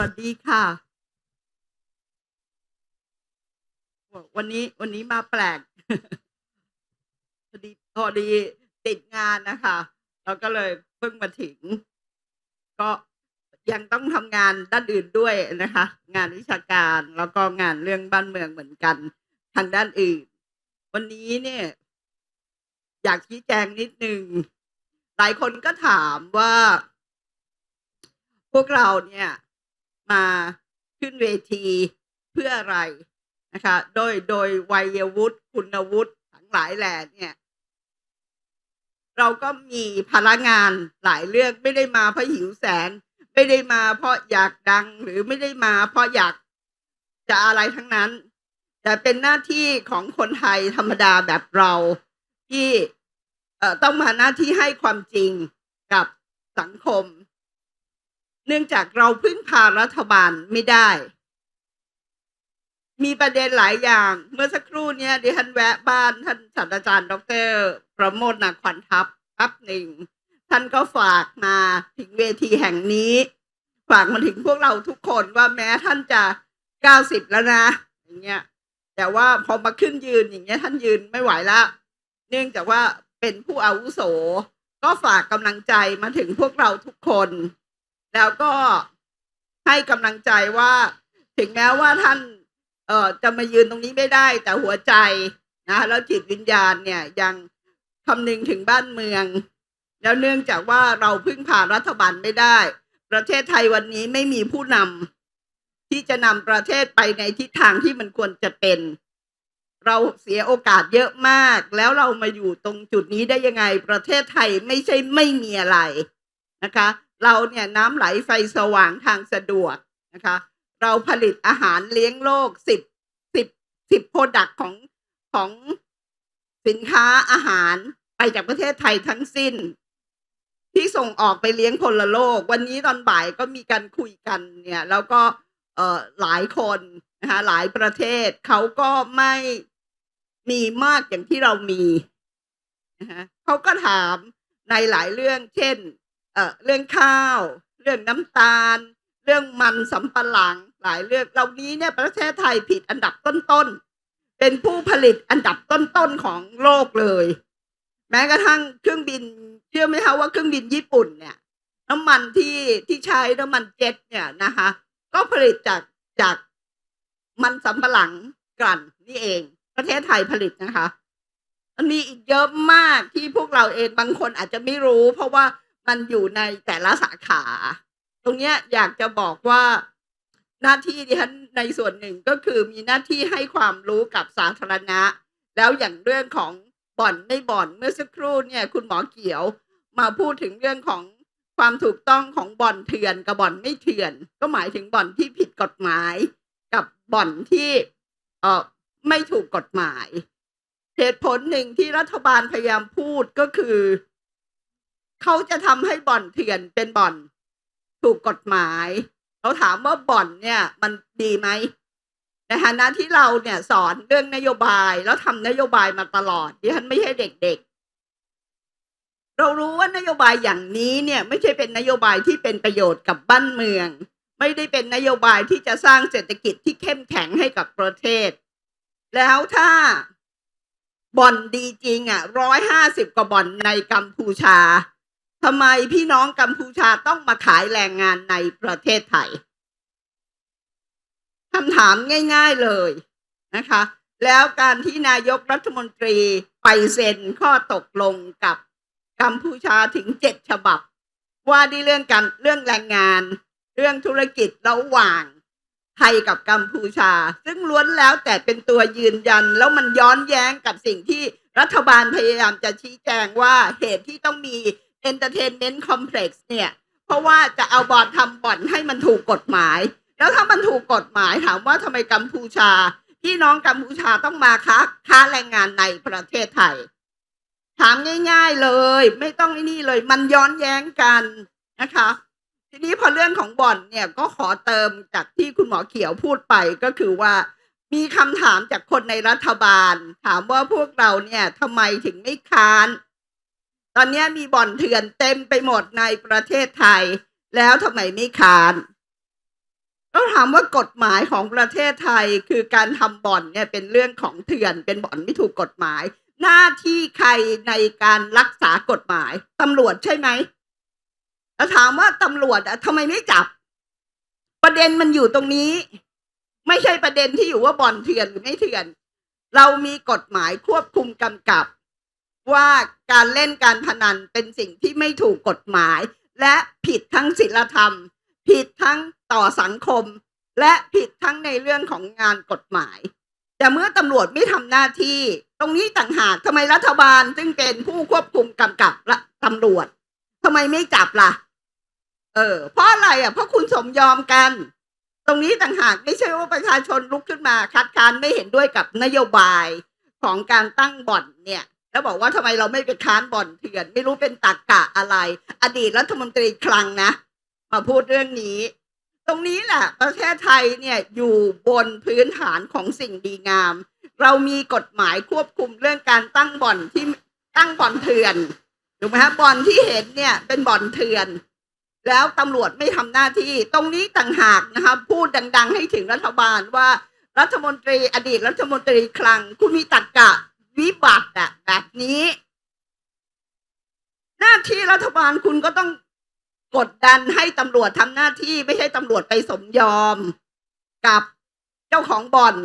วัสดีค่ะ วันนี้วันนี้มาแปลก พอดีพอดีติดงานนะค่ะเราก็เลยเพิ่งมาถึง ก็ยังต้องทำงานด้านอื่นด้วยนะคะ งานวิชาการแล้วก็งานเรื่องบ้านเมืองเหมือนกันทางด้านอื่น วันนี้เนี่ย อยากชี้แจงนิดหนึ่งหลายคนก็ถามว่า พวกเราเนี่ย มาขึ้นเวทีเพื่ออะไรนะคะโดยโดยวัยวุฒิคุณวุฒิทั้งหลายแหล่เนี่ย เราก็มีภาระงานหลายเรื่องไม่ได้มาเพราะหิวแสงไม่ได้มาเพราะอยากดังหรือไม่ได้มาเพราะอยากจะอะไรทั้งนั้น แต่เป็นหน้าที่ของคนไทยธรรมดาแบบเราที่ต้องมาหน้าที่ให้ความจริงกับสังคม เนื่องจากเราพึ่งพารัฐบาลไม่ได้ มีประเด็นหลายอย่างเมื่อสักครู่เนี้ยดิฉันแวะบ้านท่านศาสตราจารย์ดร.ประโมทนาควันทัพแป๊บหนึ่งท่านก็ฝากมาถึงเวทีแห่งนี้ ฝากมาถึงพวกเราทุกคนว่าแม้ท่านจะ90แล้วนะ อย่างเงี้ย แต่ว่าพอมาขึ้นยืนอย่างเงี้ย ท่านยืนไม่ไหวแล้วเนื่องจากว่าเป็นผู้อาวุโส ก็ฝากกำลังใจมาถึงพวกเราทุกคน แล้วก็ให้กำลังใจว่า ถึงแม้ว่าท่านเอ่อจะมายืนตรงนี้ไม่ได้ แต่หัวใจนะแล้วจิตวิญญาณเนี่ยยังคำนึงถึงบ้านเมือง แล้วเนื่องจากว่าเราพึ่งพารัฐบาลไม่ได้ ประเทศไทยวันนี้ไม่มีผู้นำที่จะนำประเทศไปในทิศทางที่มันควรจะเป็น เราเสียโอกาสเยอะมาก แล้วเรามาอยู่ตรงจุดนี้ได้ยังไง ประเทศไทยไม่ใช่ไม่มีอะไรนะคะ เราเนี่ยน้ำไหลไฟสว่างทางสะดวกนะคะ เราผลิตอาหารเลี้ยงโลก10 10 10 Product ของของสินค้าอาหารไปจากประเทศไทยทั้งสิ้น ที่ส่งออกไปเลี้ยงพลโลก วันนี้ตอนบ่ายก็มีการคุยกันเนี่ย แล้วก็เอ่อหลายคนนะคะหลายประเทศเขาก็ไม่มีมากอย่างที่เรามีนะคะเขาก็ถามในหลายเรื่อง เช่น เรื่องข้าว เรื่องน้ำตาล เรื่องมันสำปะหลังหลายเรื่องเหล่านี้เนี่ยประเทศไทยผิดอันดับต้นๆเป็นผู้ผลิตอันดับต้นๆของโลกเลย แม้กระทั่งเครื่องบินเชื่อไหมคะว่าเครื่องบินญี่ปุ่นเนี่ยน้ำมันที่ที่ใช้น้ำมันเจ็ตเนี่ยนะคะ ก็ผลิตจากจากมันสำปะหลังกลั่นนี่เอง ประเทศไทยผลิตนะคะมันมีอีกเยอะมากที่พวกเราเองบางคนอาจจะไม่รู้ เพราะว่า มันอยู่ในแต่ละสาขา ตรงเนี้ยอยากจะบอกว่าหน้าที่ดิฉันในส่วนหนึ่งก็คือมีหน้าที่ให้ความรู้กับสาธารณะ แล้วอย่างเรื่องของบ่อนไม่บ่อนเมื่อสักครู่เนี่ย คุณหมอเขียวมาพูดถึงเรื่องของความถูกต้องของบ่อนเถื่อนกับบ่อนไม่เถื่อน ก็หมายถึงบ่อนที่ผิดกฎหมาย กับบ่อนที่เอ่อไม่ถูกกฎหมาย เหตุผลหนึ่งที่รัฐบาลพยายามพูดก็คือ เขาจะทำให้บ่อนเถื่อนเป็นบ่อน ถูกกฎหมาย เราถามว่าบ่อนเนี่ย มันดีไหมในฐานะที่เราเนี่ยสอนเรื่องนโยบายแล้วทำนโยบายมาตลอดดิฉันไม่ใช่เด็กๆ เรารู้ว่านโยบายอย่างนี้เนี่ย ไม่ใช่เป็นนโยบายที่เป็นประโยชน์กับบ้านเมือง ไม่ได้เป็นนโยบายที่จะสร้างเศรษฐกิจที่เข้มแข็งให้กับประเทศ แล้วถ้าบ่อนดีจริงอะ150กว่าบ่อนในกัมพูชา ทำไมพี่น้องกัมพูชาต้องมาขายแรงงานในประเทศไทยคำถามง่าย ๆเลยนะคะ แล้วการที่นายกรัฐมนตรีไปเซ็นข้อตกลงกับกัมพูชาถึง7ฉบับ ว่าด้วยเรื่องการเรื่องแรงงาน เรื่องธุรกิจระหว่างไทยกับกัมพูชา ซึ่งล้วนแล้วแต่เป็นตัวยืนยัน แล้วมันย้อนแย้งกับสิ่งที่รัฐบาลพยายามจะชี้แจงว่าเหตุที่ต้องมี Entertainment Complex เนี่ย เพราะว่าจะเอาบ่อนทำบ่อนให้มันถูกกฎหมาย แล้วถ้ามันถูกกฎหมายถามว่าทำไมกัมพูชาพี่น้องกัมพูชาต้องมาค้าค้าแรงงานในประเทศไทย ถามง่าย ๆเลย ไม่ต้องไอ้นี่เลย มันย้อนแย้งกันนะคะ ทีนี้พอเรื่องของบ่อนเนี่ยก็ขอเติมจากที่คุณหมอเขียวพูดไปก็คือว่ามีคำถามจากคนในรัฐบาล ถามว่าพวกเราเนี่ยทำไมถึงไม่ค้าน ตอนนี้มีบ่อนเถื่อนเต็มไปหมดในประเทศไทย แล้วทำไมไม่คานก็ถามว่ากฎหมายของประเทศไทยคือการทำบ่อนเนี่ยเป็นเรื่องของเถื่อนเป็นบ่อนไม่ถูกกฎหมาย หน้าที่ใครในการรักษากฎหมายตำรวจใช่ไหมแล้วถามว่าตำรวจอะทำไมไม่จับ ประเด็นมันอยู่ตรงนี้ ไม่ใช่ประเด็นที่อยู่ว่าบ่อนเถื่อนหรือไม่เถื่อน เรามีกฎหมายควบคุมกำกับ ว่าการเล่นการพนันเป็นสิ่งที่ไม่ถูกกฎหมาย และผิดทั้งศีลธรรม ผิดทั้งต่อสังคม และผิดทั้งในเรื่องของงานกฎหมาย แต่เมื่อตำรวจไม่ทำหน้าที่ ตรงนี้ต่างหากทำไมรัฐบาลซึ่งเป็นผู้ควบคุมกำกับละตำรวจทำไมไม่จับล่ะ เออ เพราะอะไรอะ เพราะคุณสมยอมกัน ตรงนี้ต่างหากไม่ใช่ว่าประชาชนลุกขึ้นมา คัดค้านไม่เห็นด้วยกับนโยบายของการตั้งบ่อนเนี่ย แล้วบอกว่าทำไมเราไม่ไปค้านบ่อนเถื่อน ไม่รู้เป็นตากกะอะไร อดีตรัฐมนตรีคลังนะมาพูดเรื่องนี้ ตรงนี้แหละประเทศไทยเนี่ยอยู่บนพื้นฐานของสิ่งดีงาม เรามีกฎหมายควบคุมเรื่องการตั้งบ่อนที่ตั้งบ่อนเถื่อนถูกไหมฮะบ่อนที่เห็นเนี่ยเป็นบ่อนเถื่อน แล้วตำรวจไม่ทำหน้าที่ ตรงนี้ต่างหากนะคะพูดดัง ๆ ให้ถึงรัฐบาลว่ารัฐมนตรีอดีตรัฐมนตรีคลัง คุณมีตรรกะ วิบัติอะแบบนี้ หน้าที่รัฐบาลคุณก็ต้องกดดันให้ตำรวจทำหน้าที่ไม่ใช่ตำรวจไปสมยอมกับเจ้าของบ่อน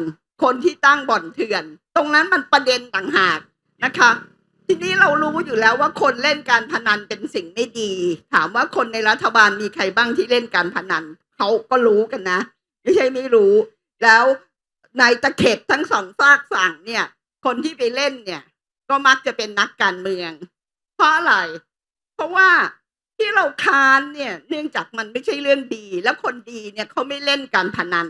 คนที่ตั้งบ่อนเถื่อน ตรงนั้นมันประเด็นต่างหากนะคะ ทีนี้เรารู้อยู่แล้วว่าคนเล่นการพนันเป็นสิ่งไม่ดี ถามว่าคนในรัฐบาลมีใครบ้างที่เล่นการพนันเขาก็รู้กันนะ ไม่ใช่ไม่รู้ แล้วในตะเข็บทั้งสองฝากฝั่งเนี่ย คนที่ไปเล่นเนี่ย ก็มักจะเป็นนักการเมือง เพราะอะไร เพราะว่าที่เราค้านเนี่ย เนื่องจากมันไม่ใช่เรื่องดี แล้วคนดีเนี่ยเขาไม่เล่นการพนัน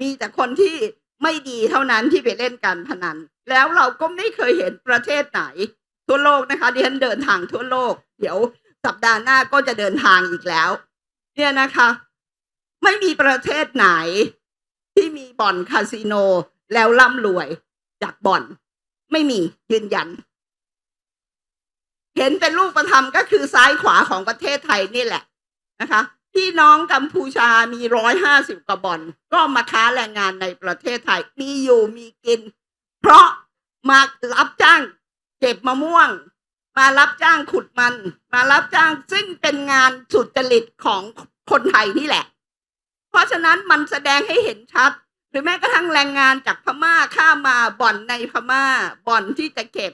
มีแต่คนที่ไม่ดีเท่านั้นที่ไปเล่นการพนัน แล้วเราก็ไม่เคยเห็นประเทศไหน ทั่วโลกนะคะดิฉันเดินทางทั่วโลก เดี๋ยวสัปดาห์หน้าก็จะเดินทางอีกแล้ว เนี่ยนะคะ ไม่มีประเทศไหนที่มีบ่อนคาสิโนแล้วร่ำรวย จากบ่อน ไม่มียืนยัน เห็นเป็นรูปธรรมก็คือซ้ายขวาของประเทศไทยนี่แหละนะคะพี่น้องกัมพูชามีร้อยห้าสิบกว่าบ่อน ก็มาค้าแรงงานในประเทศไทย มีอยู่มีกิน เพราะมารับจ้างเก็บมะม่วง มารับจ้างขุดมัน มารับจ้างซึ่งเป็นงานสุจริตของคนไทยนี่แหละ เพราะฉะนั้นมันแสดงให้เห็นชัด รือแม้กระทั่งแรงงานจากพม่าข้ามมาบ่อนในพม่าบ่อนที่จะเก็บ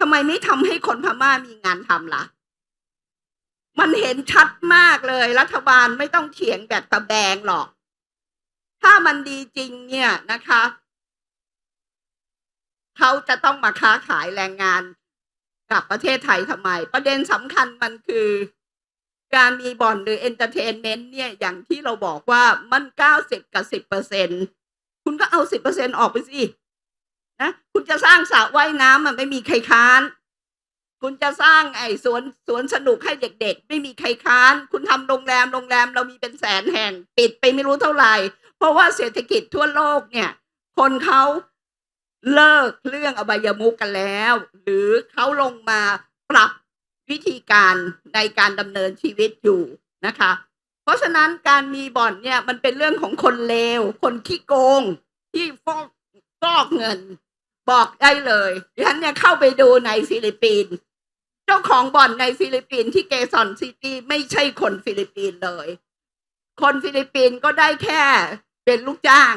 ทำไมไม่ทำให้คนพม่ามีงานทำล่ะ มันเห็นชัดมากเลย รัฐบาลไม่ต้องเถียงแบบตะแบงหรอก ถ้ามันดีจริงเนี่ยนะคะเขาจะต้องมาค้าขายแรงงานกับประเทศไทยทำไม ประเด็นสำคัญมันคือการมีบ่อนหรือเอนเตอร์เทนเมนต์เนี่ยอย่างที่เราบอกว่ามันเก้าสิบกับสิบเปอร์เซ็นต์ คุณก็เอาสิบเปอร์เซ็นออกไปสินะคุณจะสร้างสระว่ายน้ำมันไม่มีใครค้าน คุณจะสร้างไอ้สวนสวนสนุกให้เด็ก ๆ ไม่มีใครค้าน คุณทำโรงแรมโรงแรมเรามีเป็นแสนแห่ง ปิดไปไม่รู้เท่าไหร่ เพราะว่าเศรษฐกิจทั่วโลกเนี่ย คนเขาเลิกเรื่องอบายมุกกันแล้ว หรือเขาลงมาปรับวิธีการในการดำเนินชีวิตอยู่นะคะ เพราะฉะนั้นการมีบ่อนเนี่ยมันเป็นเรื่องของคนเลว คนขี้โกง ที่ฟอกฟอกเงิน บอกได้เลยดิฉันเนี่ยเข้าไปดูในฟิลิปปินส์เจ้าของบ่อนในฟิลิปปินส์ที่เกซอนซิตี้ไม่ใช่คนฟิลิปปินส์เลย คนฟิลิปปินส์ก็ได้แค่เป็นลูกจ้าง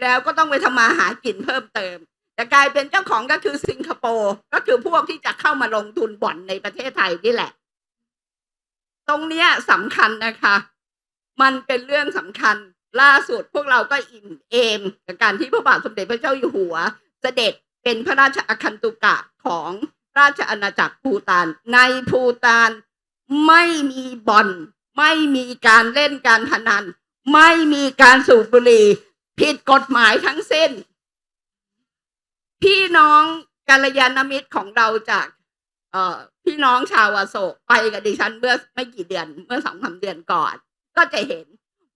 แล้วก็ต้องไปทำมาหากินเพิ่มเติม แต่กลายเป็นเจ้าของก็คือสิงคโปร์ก็คือพวกที่จะเข้ามาลงทุนบ่อนในประเทศไทยนี่แหละ ตรงเนี้ยสำคัญนะคะ มันเป็นเรื่องสำคัญล่าสุดพวกเราก็อิ่มเอมกับการที่พระบาทสมเด็จพระเจ้าอยู่หัว เสด็จเป็นพระราชอคันตุกะของราชอาณาจักรภูตาน ในภูตานไม่มีบ่อน ไม่มีการเล่นการพนัน ไม่มีการสูบบุหรี่ผิดกฎหมายทั้งสิ้น พี่น้องกัลยาณมิตรของเราจากเออพี่น้องชาวอโศกไปกับดิฉันเมื่อไม่กี่เดือนเมื่อสองสามเดือนก่อน ก็จะเห็น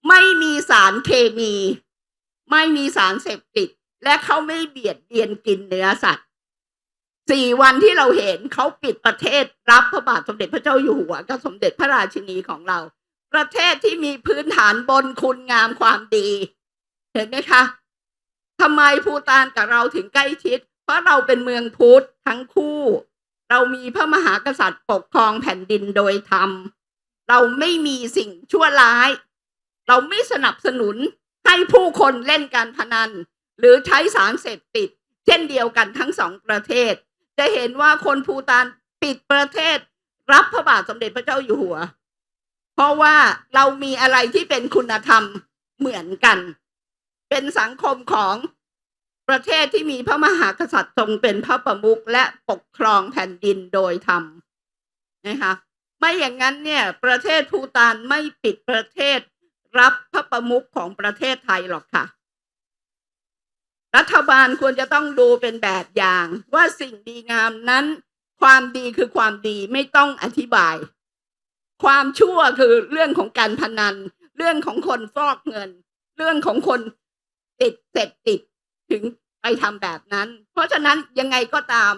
ไม่มีสารเคมี ไม่มีสารเสพติด และเขาไม่เบียดเบียนกินเนื้อสัตว์สี่วันที่เราเห็นเขาปิดประเทศรับพระบาทสมเด็จพระเจ้าอยู่หัวกับสมเด็จพระราชินีของเรา ประเทศที่มีพื้นฐานบนคุณงามความดี เห็นไหมคะทำไมภูตานกับเราถึงใกล้ชิด เพราะเราเป็นเมืองพุทธทั้งคู่ เรามีพระมหากษัตริย์ปกครองแผ่นดินโดยธรรม เราไม่มีสิ่งชั่วร้าย เราไม่สนับสนุนให้ผู้คนเล่นการพนัน หรือใช้สารเสพติด เช่นเดียวกันทั้งสองประเทศ จะเห็นว่าคนภูตานปิดประเทศ รับพระบาทสมเด็จพระเจ้าอยู่หัว เพราะว่าเรามีอะไรที่เป็นคุณธรรมเหมือนกัน เป็นสังคมของประเทศที่มีพระมหากษัตริย์ทรงเป็นพระประมุขและปกครองแผ่นดินโดยธรรมนะคะ ไม่อย่างนั้นเนี่ยประเทศภูตานไม่ปิดประเทศรับพระประมุขของประเทศไทยหรอกค่ะ รัฐบาลควรจะต้องดูเป็นแบบอย่าง ว่าสิ่งดีงามนั้น ความดีคือความดีไม่ต้องอธิบาย ความชั่วคือเรื่องของการพนัน เรื่องของคนฟอกเงิน เรื่องของคนติดเสร็จติดถึงไปทำแบบนั้น เพราะฉะนั้นยังไงก็ตาม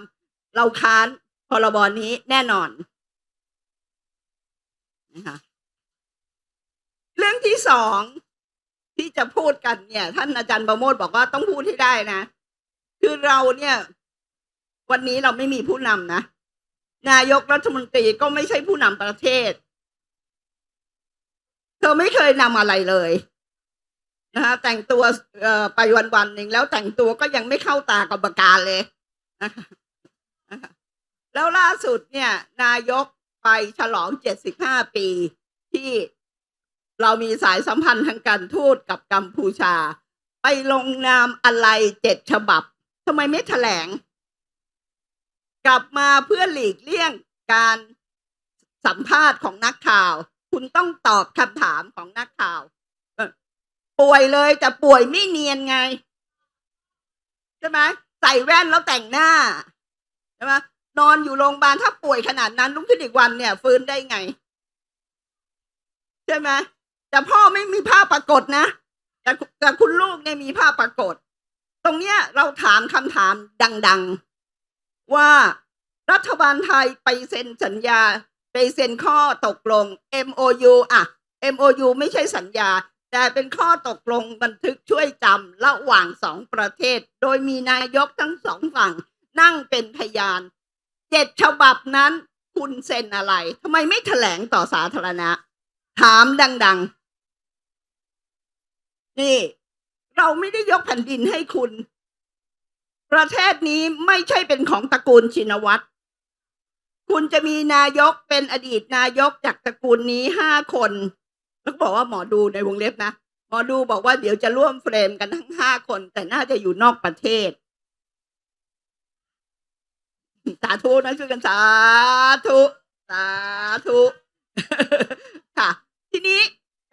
เราค้านพรบนี้แน่นอน นะคะเรื่องที่สองที่จะพูดกันเนี่ย ท่านอาจารย์ประโมทบอกว่าต้องพูดให้ได้นะ คือเราเนี่ย วันนี้เราไม่มีผู้นำนะนายกรัฐมนตรีก็ไม่ใช่ผู้นำประเทศ เธอไม่เคยนำอะไรเลยนะคะแต่งตัวไปวันวันๆหนึ่งแล้วแต่งตัวก็ยังไม่เข้าตากรรมการเลยนะคะนะคะแล้วล่าสุดเนี่ย นายก ไปฉลองเจ็ดสิบห้าปี ที่เรามีสายสัมพันธ์ทางการทูตกับกัมพูชา ไปลงนามอะไรเจ็ดฉบับทำไมไม่แถลง กลับมาเพื่อหลีกเลี่ยงการสัมภาษณ์ของนักข่าว คุณต้องตอบคำถามของนักข่าวป่วยเลยแต่ป่วยไม่เนียนไง ใช่ไหมใส่แว่นแล้วแต่งหน้า ใช่ไหม นอนอยู่โรงพยาบาลถ้าป่วยขนาดนั้นลุกขึ้นอีกวันเนี่ย ฟื้นได้ไง ใช่ไหมแต่พ่อไม่มีภาพปรากฏนะแต่แต่คุณลูกเนี่ยมีภาพปรากฏ ตรงเนี้ยเราถามคำถามดัง ๆ ว่ารัฐบาลไทยไปเซ็นสัญญา ไปเซ็นข้อตกลง MOU อะ MOU ไม่ใช่สัญญา แต่เป็นข้อตกลงบันทึกช่วยจำระหว่างสองประเทศ โดยมีนายกทั้งสองฝั่งนั่งเป็นพยาน เจ็ดฉบับนั้นคุณเซ็นอะไรทำไมไม่แถลงต่อสาธารณะ ถามดัง ๆ นี่ เราไม่ได้ยกแผ่นดินให้คุณ ประเทศนี้ไม่ใช่เป็นของตระกูลชินวัตรคุณจะมีนายกเป็นอดีตนายกจากตระกูลนี้ห้าคนแล้วบอกว่าหมอดูในวงเล็บนะ หมอดูบอกว่าเดี๋ยวจะร่วมเฟรมกันทั้งห้าคน แต่น่าจะอยู่นอกประเทศ สาธุนะช่วยกันสาธุสาธุค่ะ ทีนี้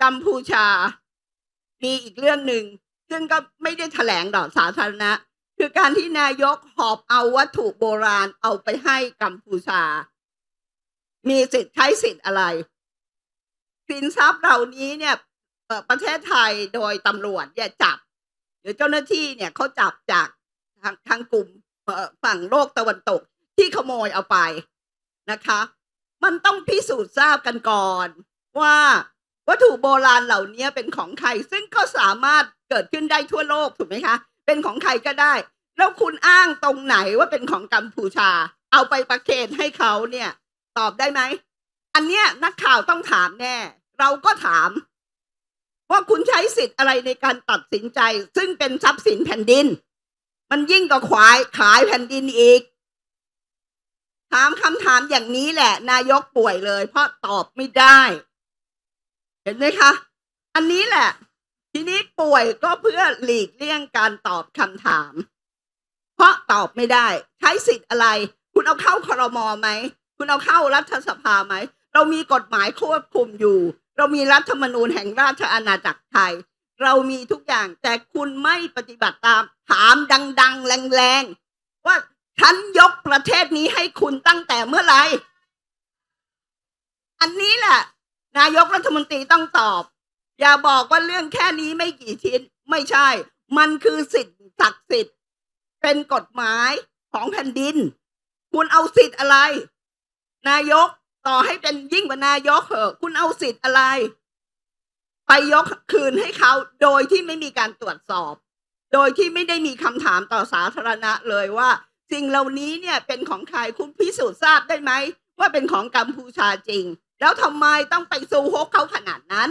กัมพูชา มีอีกเรื่องหนึ่ง ซึ่งก็ไม่ได้แถลงต่อสาธารณะ คือการที่นายกหอบเอาวัตถุโบราณเอาไปให้กัมพูชา มีสิทธิ์ใช้สิทธิ์อะไรสินทรัพย์เหล่านี้เนี่ยประเทศไทยโดยตำรวจเนี่ยจับ หรือเจ้าหน้าที่เนี่ยเขาจับจากทางทางกลุ่มฝั่งโลกตะวันตก ที่ขโมยเอาไปนะคะ มันต้องพิสูจน์ทราบกันก่อน ว่าวัตถุโบราณเหล่านี้เป็นของใคร ซึ่งก็สามารถเกิดขึ้นได้ทั่วโลกถูกไหมคะ เป็นของใครก็ได้ แล้วคุณอ้างตรงไหนว่าเป็นของกัมพูชา เอาไปประเคนให้เขาเนี่ย ตอบได้ไหม อันเนี้ยนักข่าวต้องถามแน่ เราก็ถาม ว่าคุณใช้สิทธิ์อะไรในการตัดสินใจ ซึ่งเป็นทรัพย์สินแผ่นดิน มันยิ่งกว่าขายขายแผ่นดินอีก ถามคำถามอย่างนี้แหละ นายกป่วยเลย เพราะตอบไม่ได้ เห็นไหมคะ อันนี้แหละ ทีนี้ป่วยก็เพื่อหลีกเลี่ยงการตอบคำถาม เพราะตอบไม่ได้ ใช้สิทธิ์อะไร คุณเอาเข้าครมอไหม คุณเอาเข้ารัฐสภาไหม เรามีกฎหมายควบคุมอยู่ เรามีรัฐธรรมนูญแห่งราชอาณาจักรไทย เรามีทุกอย่างแต่คุณไม่ปฏิบัติตาม ถามดัง ๆ แรงๆว่า ฉันยกประเทศนี้ให้คุณตั้งแต่เมื่อไหร่ อันนี้แหละ นายกรัฐมนตรีต้องตอบ อย่าบอกว่าเรื่องแค่นี้ไม่กี่ชิ้น ไม่ใช่ มันคือสิทธิ์ศักดิ์สิทธิ์ เป็นกฎหมายของแผ่นดิน คุณเอาสิทธิ์อะไร นายกต่อให้เป็นยิ่งกว่านายกเหอะ คุณเอาสิทธิ์อะไร ไปยกคืนให้เขาโดยที่ไม่มีการตรวจสอบ โดยที่ไม่ได้มีคำถามต่อสาธารณะเลยว่า สิ่งเหล่านี้เนี่ยเป็นของใครคุณพิสูจน์ทราบได้ไหม ว่าเป็นของกัมพูชาจริง แล้วทำไมต้องไปซูฮกเขาขนาดนั้น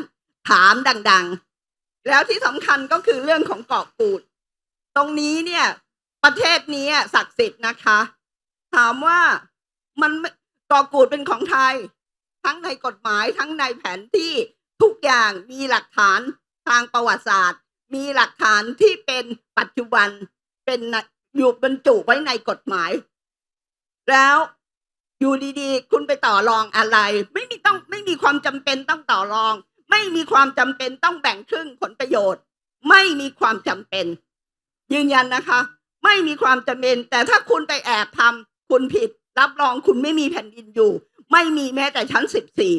ถามดังๆ แล้วที่สำคัญก็คือเรื่องของเกาะกูด ตรงนี้เนี่ยประเทศนี้ศักดิ์สิทธิ์นะคะ ถามว่ามันเกาะกูดเป็นของไทย ทั้งในกฎหมายทั้งในแผนที่ทุกอย่างมีหลักฐานทางประวัติศาสตร์ มีหลักฐานที่เป็นปัจจุบันเป็นน อยู่บรรจุไว้ในกฎหมาย แล้วอยู่ดีๆ คุณไปต่อรองอะไร ไม่มีต้องไม่มีความจำเป็นต้องต่อรอง ไม่มีความจำเป็นต้องแบ่งครึ่งผลประโยชน์ ไม่มีความจำเป็น ยืนยันนะคะ ไม่มีความจำเป็น แต่ถ้าคุณไปแอบทำคุณผิด รับรองคุณไม่มีแผ่นดินอยู่ ไม่มีแม้แต่ชั้นสิบสี่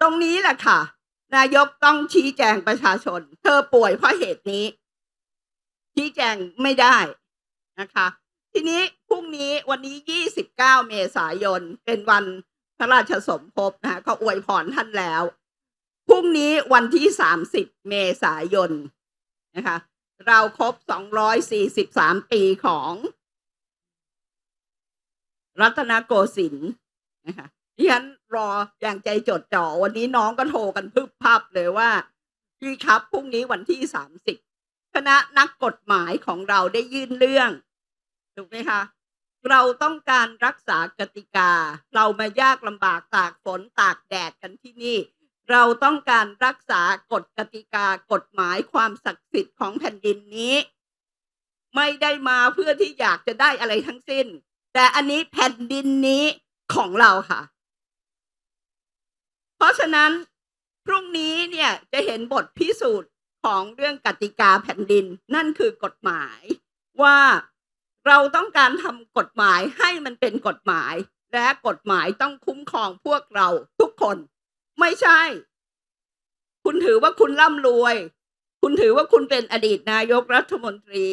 ตรงนี้แหละค่ะ นายกต้องชี้แจงประชาชน เธอป่วยเพราะเหตุนี้ ชี้แจงไม่ได้นะคะ ทีนี้พรุ่งนี้วันนี้ 29 เมษายน เป็นวันพระราชสมภพนะคะก็อวยพรท่านแล้ว พรุ่งนี้วันที่ 30 เมษายนนะคะ เราครบ 243 ปีของรัตนโกสินทร์นะคะดิฉัน รออย่างใจจดจ่อวันนี้น้องก็โทรกันพึบพับเลยว่า พี่ครับพรุ่งนี้วันที่30คณะนักกฎหมายของเราได้ยื่นเรื่องถูกไหมคะ เราต้องการรักษากติกา เรามายากลำบากตากฝนตากแดดกันที่นี่ เราต้องการรักษากฎกติกากฎหมายความศักดิ์สิทธิ์ของแผ่นดินนี้ ไม่ได้มาเพื่อที่อยากจะได้อะไรทั้งสิ้น แต่อันนี้แผ่นดินนี้ของเราค่ะ ราะฉะนั้นพรุ่งนี้เนี่ยจะเห็นบทพิสูจน์ของเรื่องกติกาแผ่นดิน นั่นคือกฎหมายว่าเราต้องการทำกฎหมายให้มันเป็นกฎหมาย และกฎหมายต้องคุ้มครองพวกเราทุกคน ไม่ใช่ คุณถือว่าคุณร่ำรวย คุณถือว่าคุณเป็นอดีตนายกรัฐมนตรี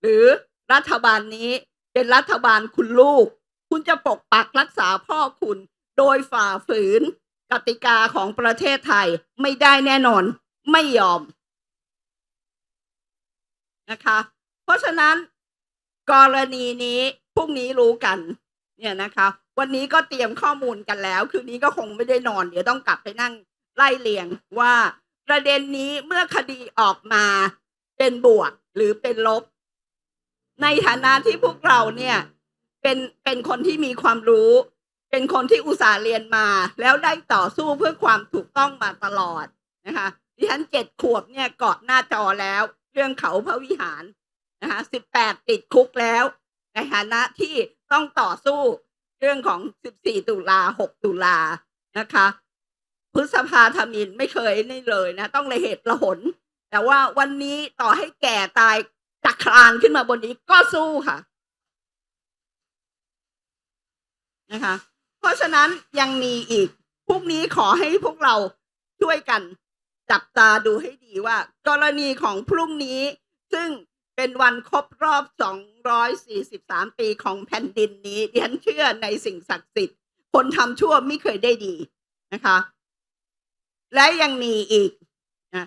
หรือรัฐบาลนี้เป็นรัฐบาลคุณลูก คุณจะปกปักรักษาพ่อคุณโดยฝ่าฝืน กติกาของประเทศไทยไม่ได้แน่นอนไม่ยอมนะคะ เพราะฉะนั้นกรณีนี้พรุ่งนี้รู้กัน เนี่ยนะคะ วันนี้ก็เตรียมข้อมูลกันแล้ว คืนนี้ก็คงไม่ได้นอน เดี๋ยวต้องกลับไปนั่งไล่เลียงว่าประเด็นนี้เมื่อคดีออกมาเป็นบวกหรือเป็นลบ ในฐานะที่พวกเราเนี่ย เป็นเป็นคนที่มีความรู้ เป็นคนที่อุตส่าห์เรียนมา แล้วได้ต่อสู้เพื่อความถูกต้องมาตลอดนะคะดิฉันเจ็ดขวบเนี่ยเกาะหน้าจอแล้ว เรื่องเขาพระวิหารนะคะสิบแปดติดคุกแล้วในฐานะที่ต้องต่อสู้เรื่องของสิบสี่ตุลาหกตุลานะคะพฤษภาธมินไม่เคยนี่เลยนะ ต้องเลยเหตุระหน แต่ว่าวันนี้ต่อให้แก่ตายจักคลานขึ้นมาบนนี้ก็สู้ค่ะนะคะ เพราะฉะนั้นยังมีอีกพรุ่งนี้ขอให้พวกเราช่วยกัน จับตาดูให้ดีว่า กรณีของพรุ่งนี้ ซึ่งเป็นวันครบรอบ 243 ปีของแผ่นดินนี้ดิฉันเชื่อในสิ่งศักดิ์สิทธิ์ คนทำชั่วไม่เคยได้ดีนะคะ และยังมีอีกนะ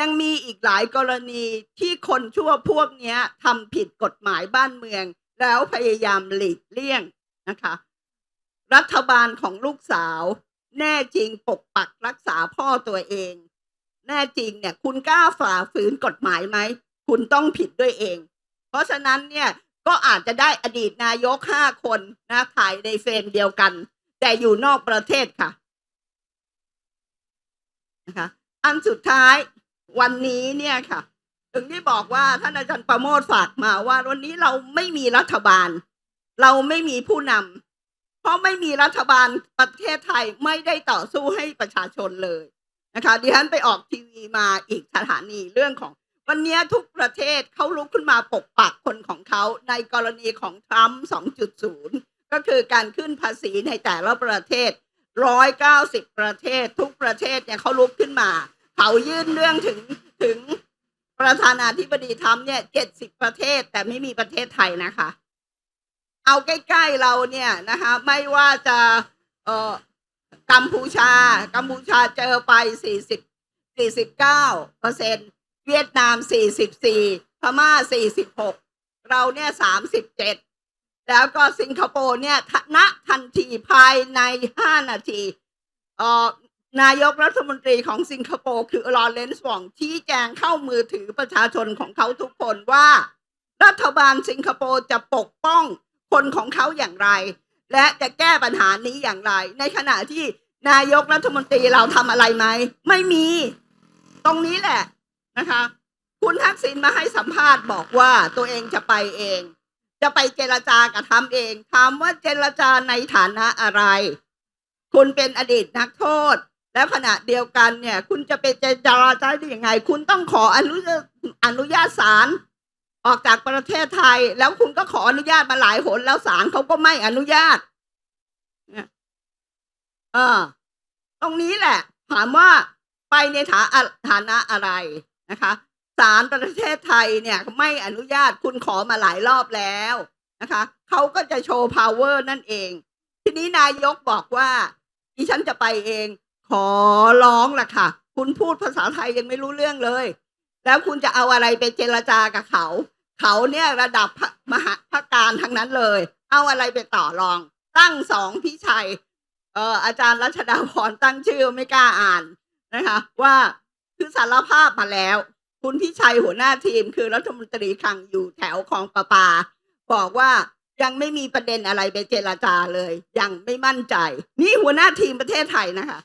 ยังมีอีกหลายกรณีที่คนชั่วพวกนี้ทำผิดกฎหมายบ้านเมือง แล้วพยายามหลีกเลี่ยงนะคะ รัฐบาลของลูกสาว แน่จริงปกปักรักษาพ่อตัวเอง แน่จริงเนี่ยคุณกล้าฝ่าฝืนกฎหมายไหม คุณต้องผิดด้วยเอง เพราะฉะนั้นเนี่ยก็อาจจะได้อดีตนายกห้าคนนะถ่ายในเฟรมเดียวกัน แต่อยู่นอกประเทศค่ะนะคะอันสุดท้ายวันนี้เนี่ยค่ะ ถึงที่บอกว่าท่านอาจารย์ประโมทฝากมาว่าวันนี้เราไม่มีรัฐบาล เราไม่มีผู้นำ เพราะไม่มีรัฐบาลประเทศไทยไม่ได้ต่อสู้ให้ประชาชนเลยนะคะดิฉันไปออกทีวีมาอีกสถานีเรื่องของ วันนี้ทุกประเทศเขาลุกขึ้นมาปกปักคนของเขาในกรณีของทรัมป์2.0 ก็คือการขึ้นภาษีในแต่ละประเทศ 190 ประเทศ ทุกประเทศเนี่ยเขาลุกขึ้นมาเขายื่นเรื่องถึงถึงประธานาธิบดีทรัมป์เนี่ย 70 ประเทศแต่ไม่มีประเทศไทยนะคะ เอาใกล้ๆเราเนี่ยนะคะไม่ว่าจะเอ่อกัมพูชา กัมพูชาเจอไปสี่สิบสี่สิบเก้าเปอร์เซ็นเวียดนามสี่สิบสี่พม่าสี่สิบหกเราเนี่ยสามสิบเจ็ดแล้วก็สิงคโปร์เนี่ยณทันทีภายในห้านาทีเอ่อนายกรัฐมนตรีของสิงคโปร์คือลอเรนซ์หว่องชี้แจงเข้ามือถือประชาชนของเขาทุกคนว่า รัฐบาลสิงคโปร์จะปกป้อง คนของเขาอย่างไร และจะแก้ปัญหานี้อย่างไร ในขณะที่นายกรัฐมนตรีเราทำอะไรไหม ไม่มี ตรงนี้แหละนะคะ คุณทักษิณมาให้สัมภาษณ์บอกว่าตัวเองจะไปเอง จะไปเจรจากับทำเองถามว่าเจรจาในฐานะอะไร คุณเป็นอดีตนักโทษ แล้วขณะเดียวกันเนี่ย คุณจะไปเจรจาได้ยังไง คุณต้องขออนุญาตอนุญาตศาล ออกจากประเทศไทย แล้วคุณก็ขออนุญาตมาหลายหนแล้วศาลเขาก็ไม่อนุญาตเนี่ยเออ ตรงนี้แหละ ถามว่าไปในฐาฐานะอะไรนะคะศาลประเทศไทยเนี่ยไม่อนุญาตคุณขอมาหลายรอบแล้วนะคะเขาก็จะโชว์ power นั่นเอง ทีนี้นายกบอกว่าดิฉันจะไปเอง ขอร้องล่ะค่ะ คุณพูดภาษาไทยยังไม่รู้เรื่องเลย แล้วคุณจะเอาอะไรไปเจรจากับเขา เขาเนี่ยระดับพระมหาพระการทั้งนั้นเลย เอาอะไรไปต่อรอง ตั้งสองพี่ชัยเอ่ออาจารย์รัชดาพรตั้งชื่อไม่กล้าอ่านนะคะ ว่าคือสารภาพมาแล้ว คุณพี่ชัยหัวหน้าทีม คือรัฐมนตรีคลังอยู่แถวของประปา บอกว่ายังไม่มีประเด็นอะไรไปเจรจาเลย ยังไม่มั่นใจ นี่หัวหน้าทีมประเทศไทยนะคะ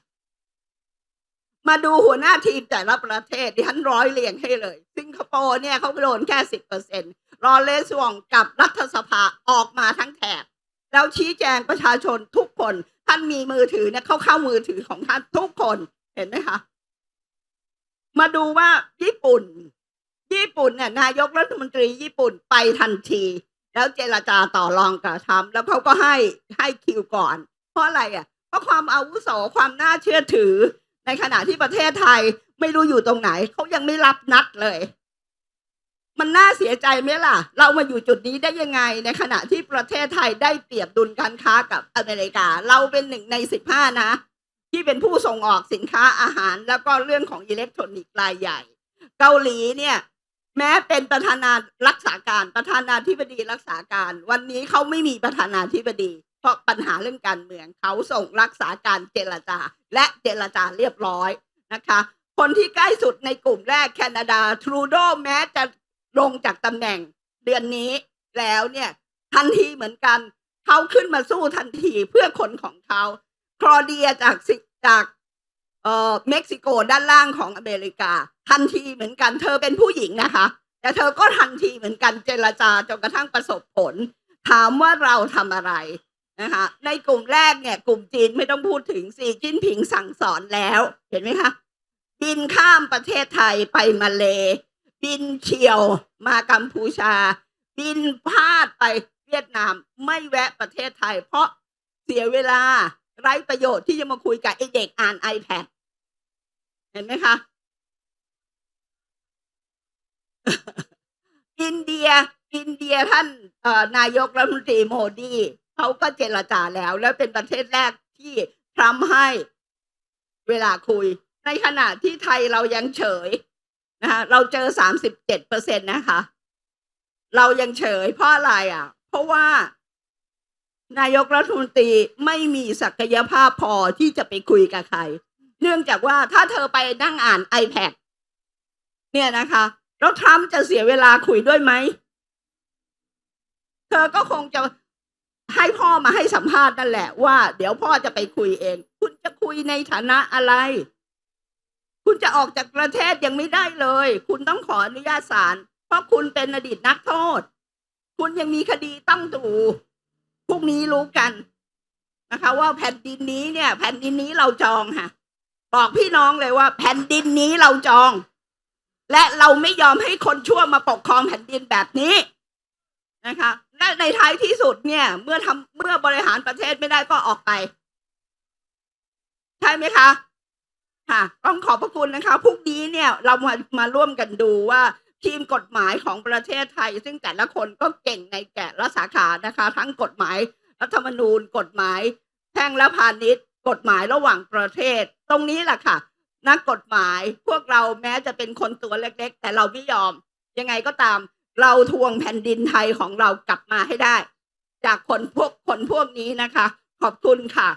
มาดูหัวหน้าทีมแต่ละประเทศดิฉันร้อยเรียงให้เลย สิงคโปร์เนี่ยเขาโดนแค่สิบเปอร์เซ็นต์รอเลสวองกับรัฐสภาออกมาทั้งแถบแล้วชี้แจงประชาชนทุกคน ท่านมีมือถือเนี่ยเข้าเข้ามือถือของท่านทุกคนเห็นไหมคะ มาดูว่าญี่ปุ่น ญี่ปุ่นเนี่ยนายกรัฐมนตรีญี่ปุ่นไปทันที แล้วเจรจาต่อรองกับทำแล้วเขาก็ให้ให้คิวก่อน เพราะอะไรอะเพราะความอาวุโสความน่าเชื่อถือ ในขณะที่ประเทศไทยไม่รู้อยู่ตรงไหน เขายังไม่รับนัดเลย มันน่าเสียใจไหมล่ะ เรามาอยู่จุดนี้ได้ยังไง ในขณะที่ประเทศไทยได้เปรียบดุลการค้ากับอเมริกา เราเป็นหนึ่งในสิบห้านะ ที่เป็นผู้ส่งออกสินค้าอาหาร แล้วก็เรื่องของอิเล็กทรอนิกส์รายใหญ่ เกาหลีเนี่ย แม้เป็นประธานารักษาการประธานาธิบดีรักษาการ วันนี้เขาไม่มีประธานาธิบดี เพราะปัญหาเรื่องการเมืองเขาส่งรักษาการเจรจา และเจรจาเรียบร้อยนะคะ คนที่ใกล้สุดในกลุ่มแรกแคนาดาทรูโดแม้จะลงจากตำแหน่งเดือนนี้แล้วเนี่ยทันทีเหมือนกันเขาขึ้นมาสู้ทันทีเพื่อคนของเขาคลอเดียจากสิจากเอ่อเม็กซิโกด้านล่างของอเมริกา ทันทีเหมือนกันเธอเป็นผู้หญิงนะคะ แต่เธอก็ทันทีเหมือนกันเจรจาจนกระทั่งประสบผล ถามว่าเราทำอะไร นะคะในกลุ่มแรกเนี่ย กลุ่มจีนไม่ต้องพูดถึงสีจิ้นผิงสั่งสอนแล้ว เห็นไหมคะ บินข้ามประเทศไทยไปมาเล บินเฉียวมากัมพูชา บินพาดไปเวียดนามไม่แวะประเทศไทย เพราะเสียเวลาไร้ประโยชน์ที่จะมาคุยกับไอเด็กอ่าน iPad เห็นไหมคะ อินเดียอินเดียท่านนายกรัฐมนตรีโมดี เขาก็เจรจาแล้ว แล้วเป็นประเทศแรกที่ทรัมป์ให้เวลาคุย ในขณะที่ไทยเรายังเฉยนะคะเราเจอสามสิบเจ็ดเปอร์เซ็นตนะคะ เรายังเฉยเพราะอะไรอะ เพราะว่านายกรัฐมนตรีไม่มีศักยภาพพอที่จะไปคุยกับใคร เนื่องจากว่าถ้าเธอไปนั่งอ่าน iPad เนี่ยนะคะแล้วทรัมป์จะเสียเวลาคุยด้วยไหม เธอก็คงจะ ให้พ่อมาให้สัมภาษณ์นั่นแหละว่า เดี๋ยวพ่อจะไปคุยเอง คุณจะคุยในฐานะอะไร คุณจะออกจากประเทศยังไม่ได้เลย คุณต้องขออนุญาตศาลเพราะคุณเป็นอดีตนักโทษ คุณยังมีคดีต้องดูพรุ่งนี้รู้กันนะคะ ว่าแผ่นดินนี้เนี่ย แผ่นดินนี้เราจองค่ะ บอกพี่น้องเลยว่า แผ่นดินนี้เราจอง และเราไม่ยอมให้คนชั่วมาปกครองแผ่นดินแบบนี้ นะคะและในท้ายที่สุดเนี่ย เมื่อทำเมื่อบริหารประเทศไม่ได้ก็ออกไป ใช่ไหมคะ ค่ะ ต้องขอบพระคุณนะคะพรุ่งนี้เนี่ยเรามามาร่วมกันดูว่าทีมกฎหมายของประเทศไทย ซึ่งแต่ละคนก็เก่งในแกะละสาขานะคะ ทั้งกฎหมายรัฐธรรมนูญ กฎหมายแพ่งและพาณิชย์ กฎหมายระหว่างประเทศ ตรงนี้แหละค่ะ นักกฎหมายพวกเราแม้จะเป็นคนตัวเล็ก ๆ แต่เราไม่ยอมยังไงก็ตาม เราทวงแผ่นดินไทยของเรากลับมาให้ได้ จากคนพวกคนพวกนี้นะคะ ขอบคุณค่ะ